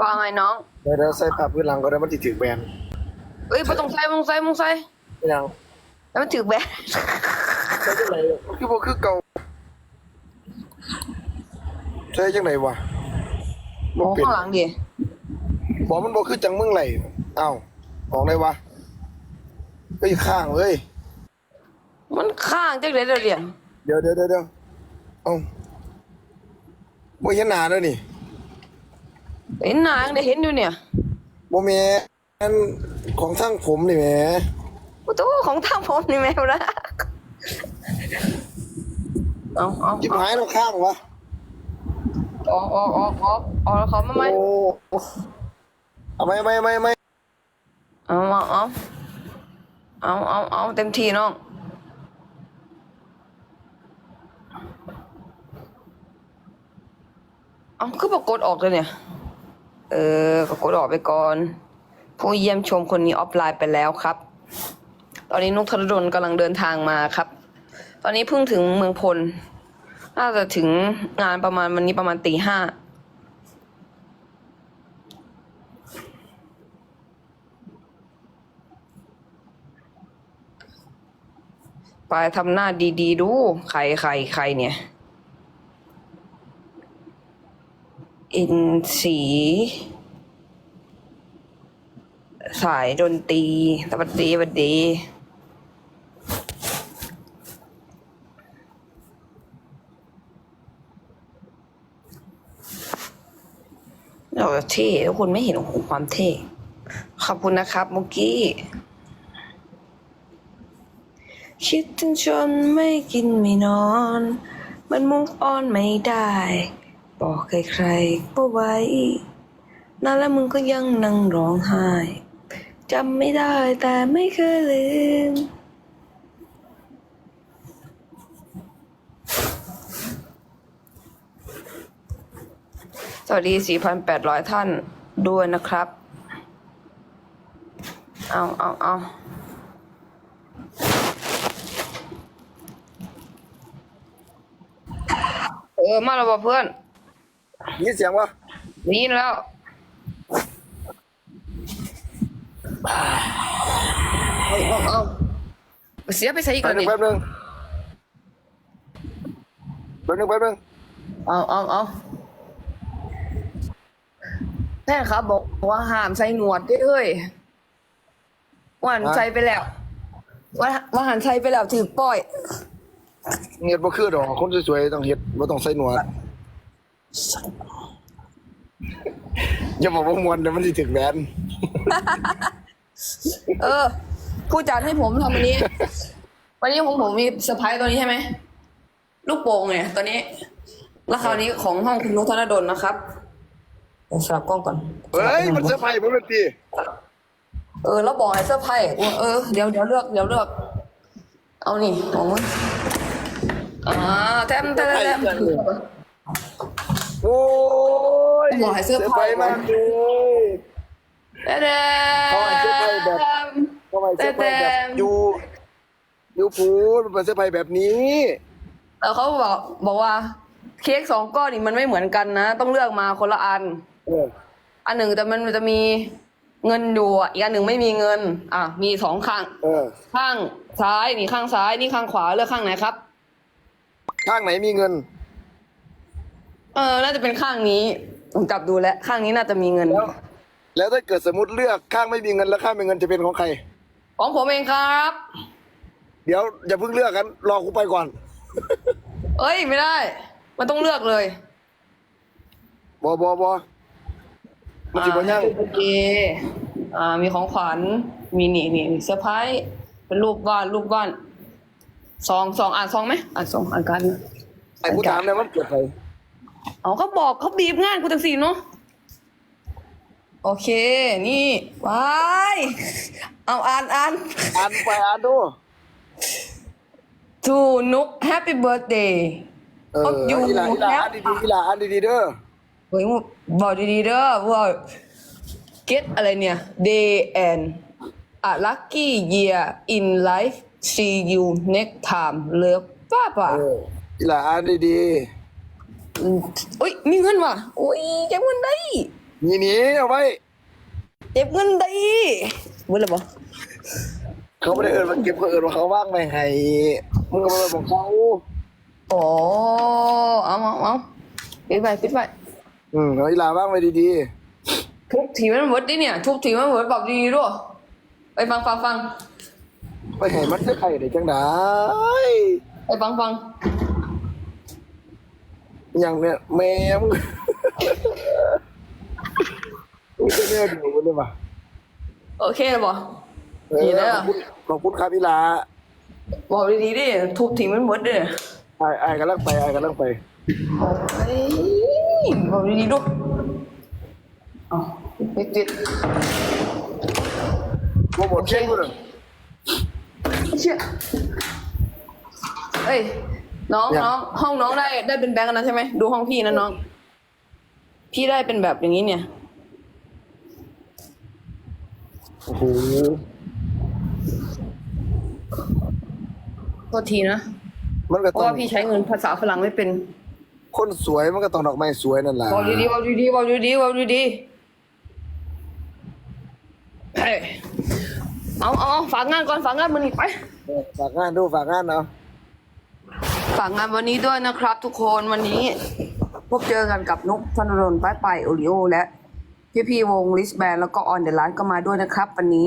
ว่าไงน้องเดี๋ยวเดี๋ยวใส่ผ้าพื้นหลังก็ได้มันติดถือแบนเอ้ยไม่ต้องใส่มึงใส่มึงใส่ไม่ยังแล้วมันถือแบนใส่จังไหนคือบ่คือเก่าใส่จังไหนวะมองเป็นข้างหลังดิบอกมันบ่คือจังมึงไหลเอ้าออกได้วะเฮ้ยข้างเว้ยมันข้างจังเลยเดี๋ยวเรียนเดี๋ยวเดี๋ยวเดี๋ยวเดี๋ยวเอ้าบ่เห็นหน้าแล้วนี่ เห็นหนายังได้เห็นอยู่เนี่ยบ่แม่นของทางผมนี่แหมโอ้โหของทางผมนี่แมวนะเอาเอาจิบหายแล้วข้างวะออกออกออกออกออกแล้วเขามาไหมโอ้เอาไม่ไม่ไม่ไม่เอาเอาเอาเอาเอาเอาเต็มที่น้องเอาคือปรากฏออกเลยเนี่ย เออก็กดออกไปก่อน ผู้เยี่ยมชมคนนี้ออฟไลน์ไปแล้วครับ ตอนนี้นุกธนดลกำลังเดินทางมาครับ ตอนนี้เพิ่งถึงเมืองพล น่าจะถึงงานประมาณวันนี้ประมาณตีห้าไปทำหน้าดีๆ ดู ใครใครใครเนี่ย อินสี สายดนตรีสวัสดีสวัสดีเราเท่ทุกคนไม่เห็นโอ้โหความเท่ ขอบคุณนะครับมุกี้คิดถึงจนไม่กินไม่นอน มันมุกอ่อนไม่ได้ บอกใครๆก็ไว้นานแล้วมึงก็ยังนั่งร้องไห้จำไม่ได้แต่ไม่เคยลืมสวัสดี 4,800 ท่านด้วยนะครับ เอาเอาเอาเออ มาแล้วเพื่อน นเสียงวะได้ยินแล้ว เอาเอาเอาเสียไปใส่อีกแป๊แล้บวนึงนี่แป๊บนึงแป๊บนึงแป๊บนึงเอาเอาเอาแม่ครับบอกว่าห้ามใส่หนวดด้วยเฮ้ยว่าหันใส่ไปแล้ว ว่าว่าหันใส่ไปแล้วถือป้อย เงียบบ่คือดอกคนสวยๆต้องเฮ็ดบ่ต้องใส่หนวด อย่าบอกว่ามวนเดี๋ยวมันสิถึงแบนเออ ผู้จัดให้ผมทำวันนี้ วันนี้ของผมมีเซอร์ไพรส์ตัวนี้ใช่ไหม ลูกโป่งไงตัวนี้แล้วคราวนี้ของห้องคุณนุกธนดลนะครับเดี๋ยวสลับกล้องก่อน เฮ้ย มันเซอร์ไพรส์ผมเป็นทีเออ แล้วบอกให้เซอร์ไพรส์เออ เดี๋ยวเดี๋ยวเลือกเดี๋ยวเลือก เอานี่ของมึงอ่าแทมแทมแทม โอ้ยบอกให้เซอร์ไพรส์มากเลยแทมแทเขาให้เซอร์ไพรส์แบบมทำไมเซอร์ไพรส์แบบอยู่อยู่พูดมันเป็นเซอร์ไพรส์แบบนี้ แล้วเขาบอกบอกว่า เค้กสองก้อนนี่มันไม่เหมือนกันนะ ต้องเลือกมาคนละอัน เอออันหนึ่งแต่มันจะมีเงินอยู่อะอีกอันหนึ่งไม่มีเงิน อะมีสองข้าง เออ ข้างซ้ายนี่ข้างซ้ายนี่ข้างขวาเลือกข้างไหนครับ ข้างไหนมีเงิน เออ น่าจะเป็นข้างนี้ ผมจับดูแล้วข้างนี้น่าจะมีเงิน แล้วแล้วถ้าเกิดสมมติเลือกข้างไม่มีเงินแล้วข้างมีเงินจะเป็นของใคร ของผมเองครับ เดี๋ยวอย่าเพิ่งเลือกกันรอกูไปก่อน เอ้ยไม่ได้ มันต้องเลือกเลยบอบอบอมันจิบยังโอเคอ่า มีของขวัญ มีนี่นี่นี่เซอร์ไพรส์เป็นรูปวาดรูปวาดซองซองอ่านซองไหมอ่านซองอ่านกันไอ้กูถามเนี่ยมันเกิดใคร เอาเขาบอกเขาบีบงานกูจังสีเนาะโอเค นี่วายเอาอ่านอ่านอ่านไปอ่านดู to นุก Happy Birthday เออ Hope you อีหลาอีหลาอ่านดีๆอีหลาอ่านดีๆเด้อเฮ้ยมึงบอกดีๆเด้อว่า get อะไรเนี่ย day and a lucky year in life see you next time เลิฟป้าป่ะเอออีหลาอ่านดี อุ้ยมีเงินว่ะอุ้ยเก็บเงินได้ๆนี่นี่เอาไว้เก็บเงินได้เมื่อไรบ่เขาไม่ได้เอินมาเก็บเขาเอินว่าเขาว่างไม่ให้มึงก็มาบอกเขาอ๋อเอาเอาเอาปิดไปปิดไปอืมเอาอีหลาว่างไปดีทุบถีมันหมดดิเนี่ยทุบถีมันหมดบอกดีๆด้วยไปฟังฟังฟังๆไปให้มันจะใครได้จังได้ไปฟังฟัง อย่างเนี้ยแม่มึงมึงจะเนี่ยดูมันเลยป่ะโอเคเลยบ่เออดีแล้ว ขอบคุณขอบคุณครับอีหลาบอกดีๆดิทุบถีมันหมดเด้อไอ้ไอ้ายกำลังไปไอ้ายกำลังไปเฮ้ยบอกดีๆด้วยเอาปิดปิดโปรโมทเช็คกูหน่อยเชี่ยเอ้ย น้องเนี่ยน้องห้องน้องได้ได้เป็นแบงค์นะใช่ไหมดูห้องพี่นะน้อง พี่ได้เป็นแบบอย่างนี้เนี่ยโอ้โหโทษทีนะมันก็เพราะต้องว่าพี่ใช้เงินภาษาฝรั่งไม่เป็นคนสวยมันก็ต้องดอกไม้สวยนั่นแหละบอกดีๆบอกดีๆบอกดีๆบอกดีๆเฮ้ยเอาเอาเอาฝากงานก่อนฝากงานมันอีกไปเออฝากงานดูฝากงานเนาะฝากงานวันนี้ด้วยนะครับทุกคนวันนี้พบเจอกันกับนุกธนรนป้ายไปโอริโอและพี่พี่ๆวงลิสแบนแล้วก็ออนเดอะไลน์ก็มาด้วยนะครับ วันนี้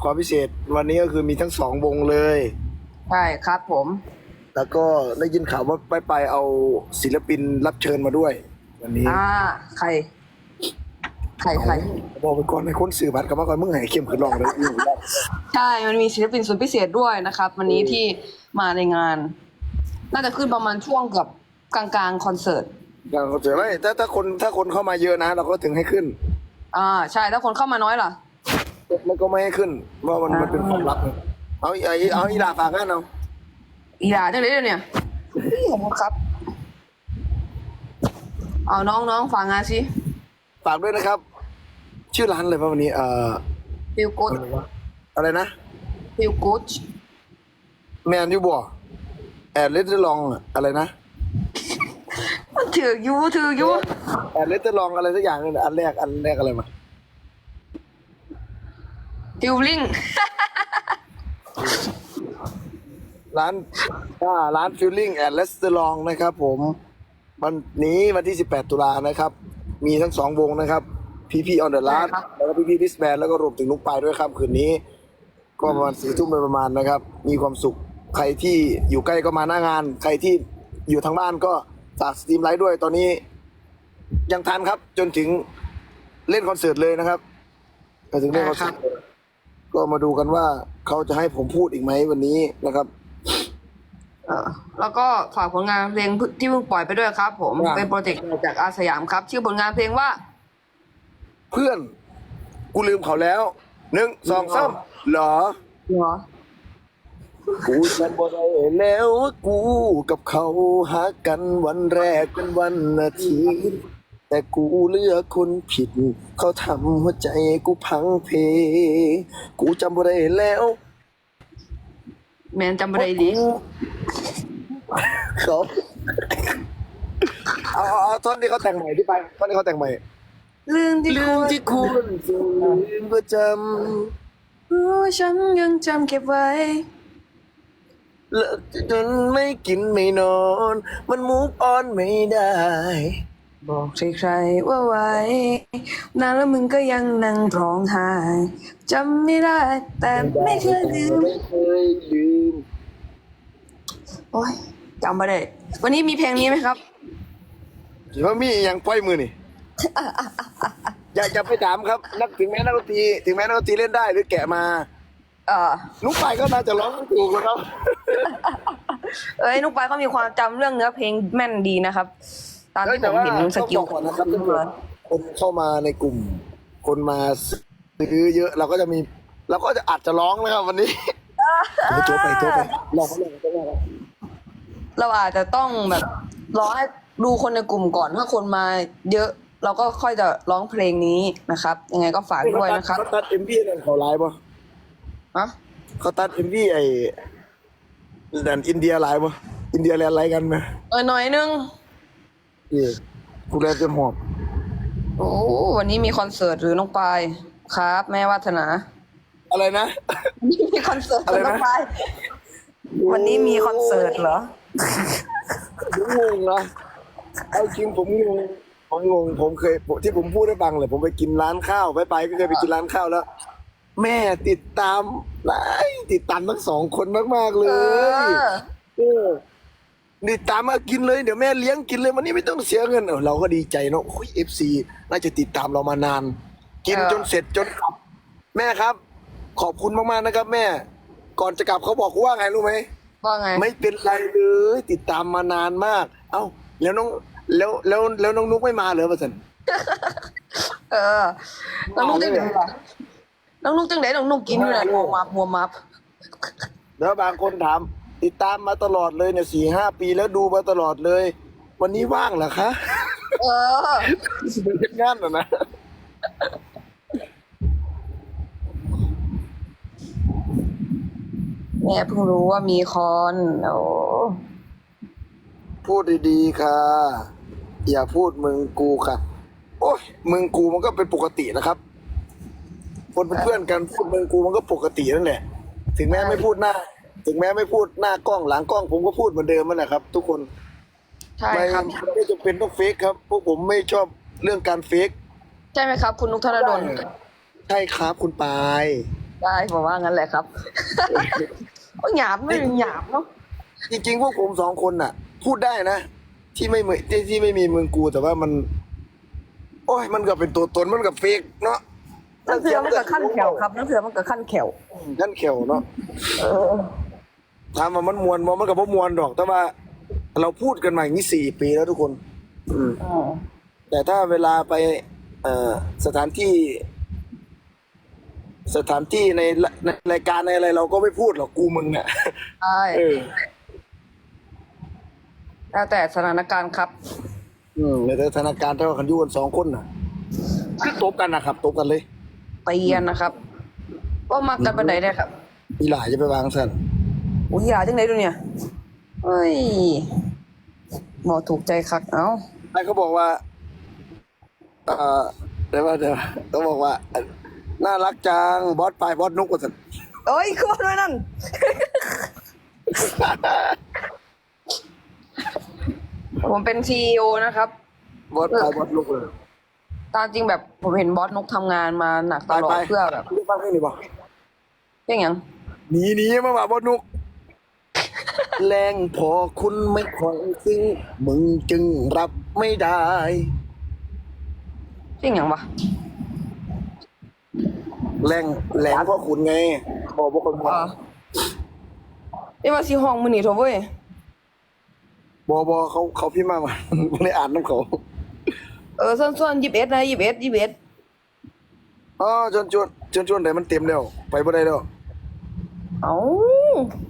ขอพิเศษวันนี้ก็คือมีทั้งสองวงเลย ใช่ครับผม แล้วก็ได้ยินข่าวว่าไปไปเอาศิลปินรับเชิญมาด้วย วันนี้ อ่า ใคร ใครใครบอกไปก่อนในคนสื่อบัตรกับมาก่อนมึงให้เข้มขึ้นลองเลยอืมใช่ มันมีศิลปินสุดพิเศษด้วยนะครับ วันนี้ที่มาในงาน น่าจะขึ้นประมาณช่วงเกับกลางๆคอนเสิร์ตอย่างเขาเจอไหมถ้าถ้าคนถ้าคนเข้ามาเยอะนะ เราก็ถึงให้ขึ้นอ่าใช่ถ้าคนเข้ามาน้อยล่ะแล้วก็ไม่ให้ขึ้นเพราะมันอ่ามัมันเป็นความลับเอาเอาเอาอีดาฝากงานเอาอีหลาจังเลยเดี๋ยวเนี่ยขอบคุณครับ เอาน้องน้องฟังงานสิฝากด้วยนะครับ ชื่อร้านเลยป่ะวันนี้เอ่อฟิลกูดอะไรนะฟิลกูดแมนยูบอแอ ดเลตเตอร์ลองอะไรนะมันถือกอยูถือกอยูแอดเลตเตอร์ลองอะไรสักอย่างนึงอันแรกอันแรกอะไรมาฟิลลิงร้านอ่าร้านฟิลลิ่งแอดเลสเตอร์ลองนะครับ ผมวันนี้วันที่ 18 ตุลานะครับ มีทั้งสองวงนะครับ พีพีออนเดอะลาสแล้วก็พีพีดิสแบนแล้วก็รวมถึงนุกปายด้วยครับคืนนี้ ก็ประมาณสี่ทุ่มโดยประมาณนะครับ มีความสุข ใครที่อยู่ใกล้ก็มาหน้างาน ใครที่อยู่ทางบ้านก็ฝากสตรีมไลฟ์ด้วยตอนนี้ ยังทันครับ จนถึงเล่นคอนเสิร์ตเลยนะครับไปถึงเล่นคอนเสิร์ตเลยก็มาดูกันว่าเขาจะให้ผมพูดอีกไหมวันนี้นะครับเออแล้วก็ฝากผลงานเพลงที่เพิ่งปล่อยไปด้วยครับ ผมว่าเป็นโปรเจกต์จากอาสยามครับ ชื่อผลงานเพลงว่า เพื่อน กูลืมเขาแล้วหนึ่งสองสามเหรอเหรอ กูจำบ่ได้แล้วว่ากูกับเขาหากันวันแรกเป็นวันอาทิตย์แต่กูเลือกคนผิด เขาทำหัวใจกูพังเพ กูจำบ่ได้แล้วแมนจำไม่ได้ดีเขาเอาเอาเอาท่อนที่เขาแต่งใหม่ที่ไปท่อนที่เขาแต่งใหม่ลืมที่ลืมที่คุณลืมประจรู้ฉันยังจำเก็บไว้ำ เลิกจนไม่กินไม่นอน มันมูฟออนไม่ได้ บอกใครๆว่าไว้นานแล้วมึงก็ยังนั่งร้องไห้จำไม่ได้ แต่ไม่เคยลืมไม่เคยลืมโอ้ยจำไม่ได้ วันนี้มีเพลงนี้ไหมครับถือว่ามีอย่างปล่อยมือนี่ อย่าอย่าไปถามครับ นักถึงแม้นักดนตรีถึงแม้นักดนตรีเล่นได้หรือแกะมา เออนุ๊กไปก็น่าจะร้องไม่ถูกแล้วครับ เอ้ยนุกปายก็มีความจำเรื่องเนื้อเพลงแม่นดีนะครับ ตามเอ้ยที่ผแต่มว่าเห็นสกิล ต้องบอกก่อนนะครับถ้าเกิดคนเข้ามาในกลุ่ม คนมาซื้อเยอะเราก็จะมีเราก็จะอาจจะร้องนะครับวันนี้โจ๊กไปโจ๊กไปลองเขาลองเขาลองเราอาจจะต้องแบบรอให้ดูคนในกลุ่มก่อนถ้าคนมาเยอะเราก็ค่อยจะร้องเพลงนี้นะครับ ยังไงก็ฝากด้วยนะครับเขาตัดเอ็มพีนั่นเขาไลฟ์ป่ะ ฮะเขาตัดเอ็มพีไอ้ดันอินเดียไลฟ์ป่ะอินเดียแลนด์ไลฟ์กันไหมเออหน่อยนึงเออกูแลจนหอบโอ้วันนี้มีคอนเสิร์ตหรือน้องปายครับ แม่วัฒนา อะไรนะวันนี้มีคอนเสิร์ตอะไรนะน้องปายวันนี้มีคอนเสิร์ตเหรอผมงงนะเอาจริงผมงงผมงงผมเคยที่ผมพูดให้ฟังเลยผมไปกินร้านข้าวไปไปก็เคยไปกินร้านข้าวแล้ว แม่ติดตามไอ้ติดตามทั้งสองคนมากๆเลเอย อ เออติดตามมากินเลยเดี๋ยวแม่เลี้ยงกินเลยวันนี้ไม่ต้องเสียเงินเออเราก็ดีใจเนาะโอ้ยเอฟซีน่าจะติดตามเรามานาน กินเออ จนเสร็จจนกลับแม่ครับ ขอบคุณมากๆนะครับ แม่ ก่อนจะกลับเขาบอกว่าไงรู้ไหมว่าไง ไม่เป็นไรเลย ติดตามมานานมาก เอ้า แล้วน้องแล้วแล้วแล้วน้องนุ๊กไม่มาเหรอประสัน เออน้องนุ๊กจังไหนล่ะ น้องนุ๊กจังไหนน้องนุ๊กกินอยู่ไหนมัวมับมัวมับแล้วบางคนถาม ติดตามมาตลอดเลยเนี่ยสี่ห้าปีแล้วดูมาตลอดเลย วันนี้ว่างเหรอคะ เออเป็นงานเหรอนะแม่เพิ่งรู้ว่ามีคอนโอ้พูดดีๆค่ะ อย่าพูดมึงกูค่ะ โอ้ยมึงกูมันก็เป็นปกตินะครับ คนเป็นเพื่อนกันพูดมึงกูมันก็ปกตินั่นแหละ ถึงแม้ไม่พูดหน้า ถึงแม้ไม่พูดหน้ากล้องหลังกล้อง ผมก็พูดเหมือนเดิมนั่นแหละครับ ทุกคนใช่ไม่ครับ ไม่จำเป็นต้องเฟกครับพวกผมไม่ชอบเรื่องการเฟกใช่ไหมครับ คุณนุ๊กธนดลใช่ครับคุณปายได้บอกว่างั้นแหละครับโอ้ยหยาบไม่หยาบเนาะจริงๆพวกผมสองคนน่ะ พูดได้นะ ที่ไม่เหมือนที่ที่ไม่มีมึงกูแต่ว่ามัน โอ้ยมันก็เป็นตัวตนมันกับเฟกเนาะ นั่นเถือมันกับขั้นแขวครับนั่นเถือมันกับขั้นแขวขั้นเขียวเนาะเออถามว่ามันมวนบ่มันกับว่ามวนดอก แต่ว่า เราพูดกันมาอย่างนี้สี่ปีแล้วทุกคน อืมอ๋อแต่ถ้าเวลาไปเอ่อสถานที่ สถานที่ในในรายการในอะไร เราก็ไม่พูดหรอกกูมึงเนี่ยใช่เออแล้วแต่สถานการณ์ครับ อืมในสถานการณ์ถ้าว่ากันอยู่กันสองคนน่ะคือตบกันนะครับตบกันเลย ตีกันนะครับว่ามากันไปไหนได้ครับอีหลายจะไปวางสั่นอุ้ยหยาจังไหนดูเนี่ยเฮ้ยหมอถูกใจคักเอ้าไอ้เขาบอกว่าเอ่อเดี๋ยวว่าเดี๋ยวเขาบอกว่า น่ารักจังบอสปลายบอสนุกกว่าสันเอ้ยคือด้วยนั่นผมเป็นซีอนะครับ บอสปลายบอสนุกเลย ตามจริงแบบผมเห็นบอสนุกทำงานมาหนักตไปลอไปดเพื่อแบบเรียกบ้างให้หน่อยบอกเรื่องอย่างหนีหนีมาว่าบอสนุก แรงพอคุณไม่คอยซึ่งมึงจึงรับไม่ได้เรื่องอย่างวะแรงแรงเพราะคุณไงบอกพวกคนอ๋อเอ้ยว่าสีห้องมือหนีโทเว้ยบอบอเขาเขาพี่มามาไม่ได้อ่านน้ำเขา เออส่วนส่วนยิบเอ็ดนะยิบเอ็ดยิบเอ็ดอ๋อชวนชวนชวนชวนไหนมันเต็มแล้วไปบ่ได้แล้วเอ้า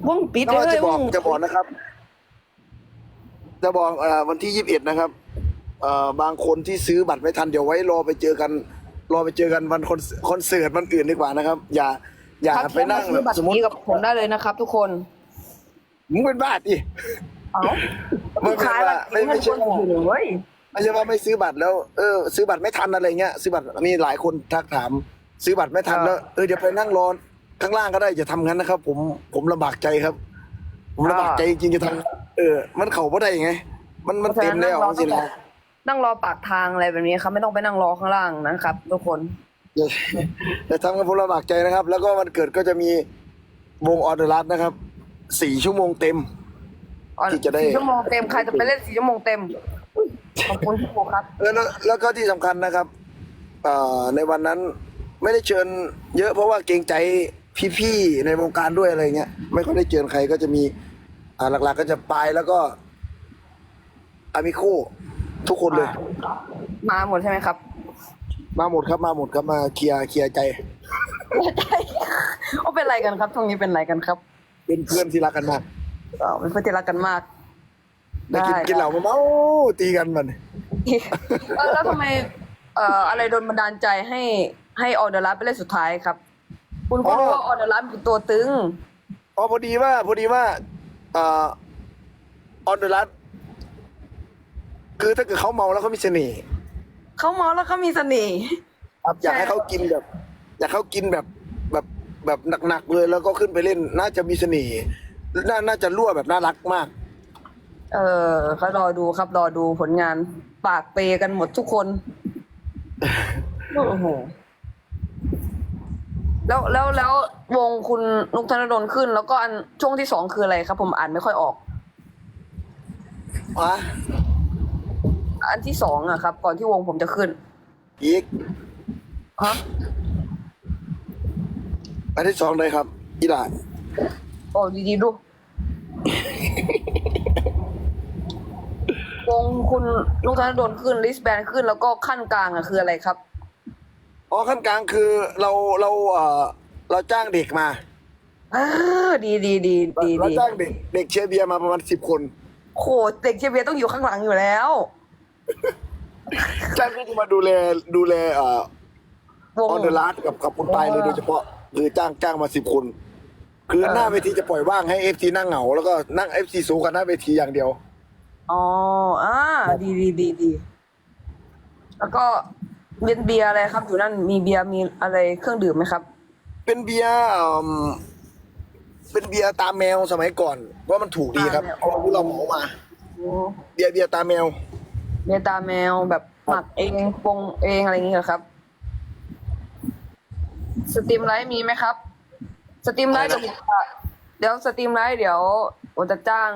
ว่งปิดแต่ว่าเลจะยบอกวงจะบอกนะครับ จะบอกเอ่อวันที่ยี่สิบเอ็ดนะครับเอ่อบางคนที่ซื้อบัตรไม่ทันเดี๋ยวไว้รอไปเจอกัน รอไปเจอกันวันคอนคอนเสิร์ตวันอื่นดีกว่านะครับ อย่า อย่าทักไปแค่มานั่งซื้แบอบบัตรสมมตินี้กับผมได้เลยนะครับ ทุกคนมึงเป็นบ้าดิเอ้าไม่ไม่ขายบัตรไม่ไม่ไม่ไม่ใช่ใช่อยู่เว้ย ไม่ใช่ว่าไม่ซื้อบัตรแล้วเออซื้อบัตรไม่ทันอะไรเงี้ยซื้อบัตรมีหลายคนทักถาม ซื้อบัตรไม่ทันแล้วเออเดี๋ยวไปนั่งรอข้างล่างก็ได้อย่าทำงั้นนะครับ ผมผมลำบากใจครับ ผมลำบากใจจริงๆจะทำเออ มันเข่าไม่ได้ยังไง มันมันเต็มแล้วพราะฉะสินั้นนะนั่งรอปากทางอะไรแบบนี้ครับ ไม่ต้องไปนั่งรอข้างล่างนะครับ ทุกคนอย่าอย่าทำกันผมลำบากใจนะครับ แล้วก็วันเกิดก็จะมีวงออเดอร์รัสนะครับสี่ชั่วโมงเต็มที่จะได้สี่ชั่วโมงเต็มใครจะไปเล่นสี่ชั่วโมงเต็ม ขอบคุณพี่โบครับเออแล้วแล้วก็ที่สำคัญนะครับเอ่อในวันนั้นไม่ได้เชิญ เยอะเพราะว่าเกรงใจพี่ๆในวงการด้วยอะไรเงี้ยไม่ค่อยได้เชิญใครก็จะมีอ่าหลักๆก็จะปายแล้วก็อามิโคทุกคนเลย มาหมดใช่ไหมครับมาหมดครับมาหมดครับมาเคลียร์เคลียร์ใจใช่โอ้เป็นไรกันครับช่วงนี้เป็นไรกันครับเป็นเพื่อนที่รักกันมาก เออเป็นเพื่อนที่รักกันมาก ได้กินได้ กินเหล้ามาเมาตีกันมันเออแล้วทำไมเอ่ออะไรโดนบันดาลใจให้ให้ออเดอร์ลัสไปเล่นสุดท้ายครับ คุณก็รู้ว่าออเดอร์ลัสเป็นตัวตึง อ๋อพอดีว่าพอดีว่าเอ่อออนเดอร์รัสคือถ้าเกิดเขาเมาแล้วเขามีเสน่ห์เขาเมาแล้วเขามีเสน่ห์ ครับอยากให้เขากินแบบ อยากให้เขากินแบบแบบแบบหนักๆเลยแล้วก็ขึ้นไปเล่นน่าจะมีเสน่ห์น่าน่าจะรั่วแบบน่ารักมาก เออก็รอดูครับรอดูผลงาน ปากเปกันหมดทุกคน โอ้โห แล้วแล้วแล้ววงคุณนุกธนดลขึ้น แล้วก็อันช่วงที่สองคืออะไรครับ ผมอ่านไม่ค่อยออกอะอันที่สองอะครับ ก่อนที่วงผมจะขึ้นอีกฮะอันที่สองเลยครับอีหลานโอ้ดีๆดู วงคุณนุกธนดลขึ้นลิสแบนขึ้นแล้วก็ขั้นกลางอะคืออะไรครับ อ๋อขั้นกลางคือเราเราเอ่อเราจ้างเด็กมาเออดีดีดีดีเราดีจ้างเด็กเด็กเชียร์เบียร์มาประมาณสิบคน โหเด็กเชียร์เบียร์ต้องอยู่ข้างหลังอยู่แล้ว จ้างที่จะมาดูแลดูแลเอ่อวงออนเดอะลาสกับกับคนตายเลยโดยเฉพาะคือจ้างจ้างมาสิบคน คือเออหน้าเวทีจะปล่อยว่างให้เอฟซีนั่งเหงาแล้วก็นั่งเอฟซีสูงกันหน้าเวทีอย่างเดียว อ๋ออ่าดีดีดีดี แล้วก็เบียร์เบียร์อะไรครับ อยู่นั่นมีเบียร์มีอะไรเครื่องดื่มไหมครับ เป็นเบียร์เอิ่มเป็นเบียร์ตามแมวสมัยก่อน ว่ามันถูกดีครับตามแมว เพราะว่าพวกเราเหมามาเบียร์เบียร์ตามแมว เบียร์ตาแมวแบบหมักเองปรุงเองอะไรอย่างเงี้ยเหรอครับ สตรีมไลท์มีไหมครับ สตรีมไลท์อะไรเดี๋ยวนะผมจะเดี๋ยวสตรีมไลท์เดี๋ยวผมจะจ้าง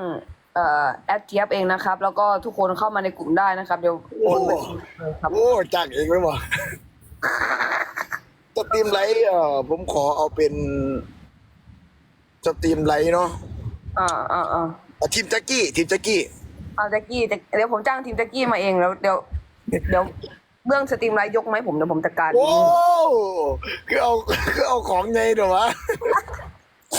เอ่อแอดเทียบเองนะครับ แล้วก็ทุกคนเข้ามาในกลุ่มได้นะครับ เดี๋ยวโอนไปเลยครับโอ้จ้างเองไหมวะสตรีมไลท์เอ่อผมขอเอาเป็นสตรีมไลท์เนาะอ่าอ่าอ่าเอาทีมแจ็กกี้ทีมแจ็กกี้ เอาแจ็กกี้แต่เดี๋ยวผมจ้างทีมแจ็กกี้มาเองแล้วเดี๋ยวเดี๋ยวเรื่องสตรีมไลท์ยกไหมผมเดี๋ยวผมจัดการเอโอ้งคือเอาคือเอาของไงเดี๋ยววะโอ้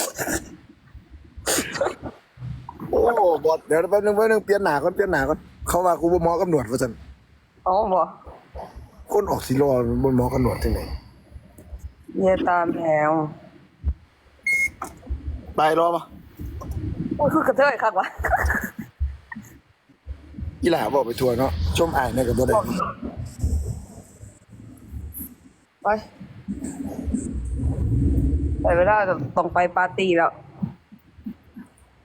บอดเดี๋ยวแป๊บนึงแป๊บนึงเปลี่ยนหนาก่อนเปลี่ยนหนาก่อนเขาว่ากูบ่เหมอกำหนวดว่าสันอ๋อบ่คนออกสีรอบนหมอกำหนวดที่ไหนเยียตามแมวไปรอปะโอ้ยคือกระเทยครับวะอีหล่าบอกไปทัวร์เนาะชมอ่านในกับตัวใดไปไปไม่ได้ต้องไปปาร์ตี้แล้ว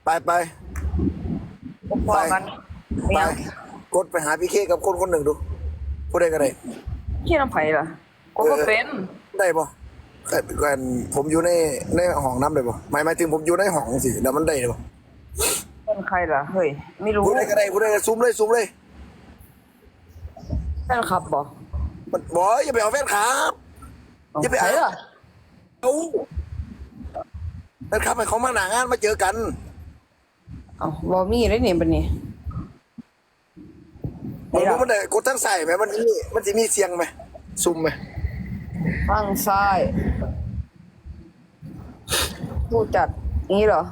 ไปไป พอกันไปกดไปหาพี่เคกับคนคนหนึ่งดูผู้ใดก็ได้เขี้ยน้ำไผ่ล่ะก็ก็เป็น ได้ปะกันผมอยู่ในในห้องน้ำเลยปะหมายหมายถึงผมอยู่ในห้องสิแล้วมันได้เลยปะเป็นใครล่ะ เฮ้ย ไม่รู้ผู้ใดก็ได้ผู้ใดก็ซูมเลยซูมเลย แฟนคลับบ่มันบอกอย่าไปเอาแฟนครับอย่าไปใครเอาล่ะ เอาแฟนครับให้เขามาหนางานมาเจอกัน เอาบอมี่ได้เนี่ยเป็นนี่ผมว่ามันได้กดทั้งใส่ไหมมันนี่มันจะมีเสียงไหมซุ่มไหมข้างซ้าย ผู้จัดนี้เหรอ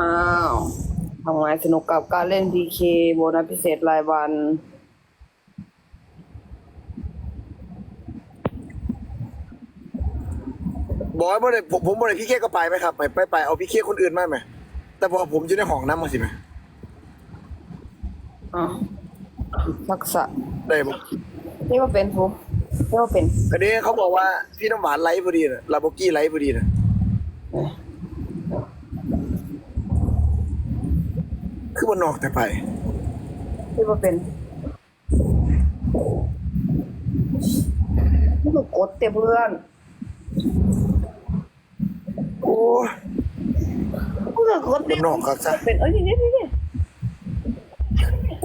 อ้าวทำไงสนุกกับการเล่น PK โบนัสพิเศษรายวัน บอกว่าบ่ได้ผมผมบ่ได้พี่เคก็ไปไหมครับไปไปไปเอาพี่เคคนอื่นมาไหมแต่พอผมอยู่ในห้องน้ำมาสิไหมอะทักษะได้ปะนี่ว่าเป็นทุนี่ว่าเป็นอันนี้เขาบอกว่าพี่น้ำหวานไลฟ์พอดีนะลาโบกี้ไลฟ์พอดีนะคือมันนอกแต่ไปนี่ว่าเป็นนี่คือกดเต็มเพื่อน โอ้ยกูคือกดเต็มมันนอกครับซะเป็นเอ้ยนี่นี่นี่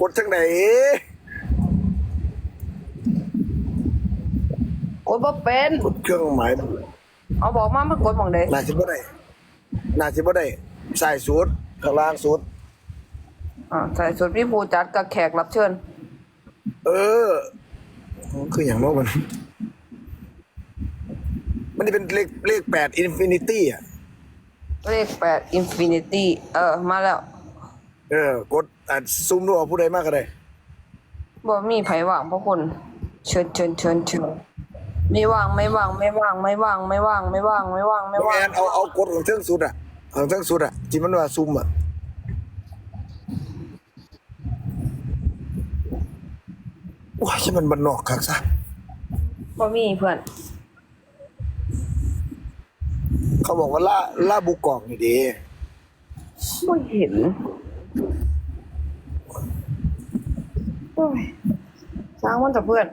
กดจังไหนกดบ่เป็นกดเครื่องหมายเอาบอกมามันกดหมองใดน่าสิบ่ได้น่าสิบ่ได้ใส่สูตรข้างล่างสูตรอ่าใส่สุดพี่ภูจัดกับแขกรับเชิญ เออ คืออย่างโน้มัน มันจะเป็นเลขเลขแปดอินฟินิตี้อะ เลขแปดอินฟินิตี้เออ มาแล้วเออกดอ่านซูมดูเอาผู้ใดมากก็ได้บ่มีไผว่างเพราะคน เชิญเชิญเชิญเชิญไม่ว่างไม่ว่างไม่ว่างไม่ว่างไม่ว่างไม่ว่างไม่ว่างไม่น้ว่างแอนเอาเอากดของเทิงสุดอะของเทิงสุดอะที่มันว่าซูมอะว้ายมันบันนอกคักซะบ่มีเพื่อน เขาบอกว่าล่าล่าบุกกอกนี่ดีไม่เห็นโอ้ยช้างมันจะเพื่อน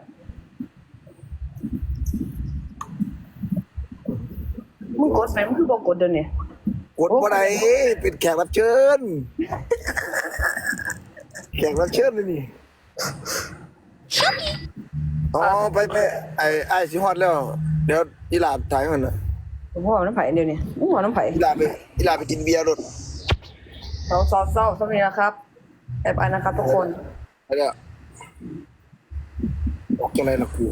มึงกดไหมมึงคือบอกกดเดี๋ยวนี้กดบ่ได้เป็นแขกรับเชิญ แขกรับเชิญเลยนี่อ๋อไปไปไอ้ไอ้สิฮอดแล้ว เดี๋ยวอีหลาถ่ายมันน่ะ ผมพ่อน้ำไผ่เดี๋ยวนี้มึงพ่อน้ำไผ่อีหลาไปอีหลาไปกินเบียร์รถเศร้าเศร้าเศร้าสวัสดีนะครับแอบอันนะครับทุกคนไปแล้วออกจังไรล่ะกู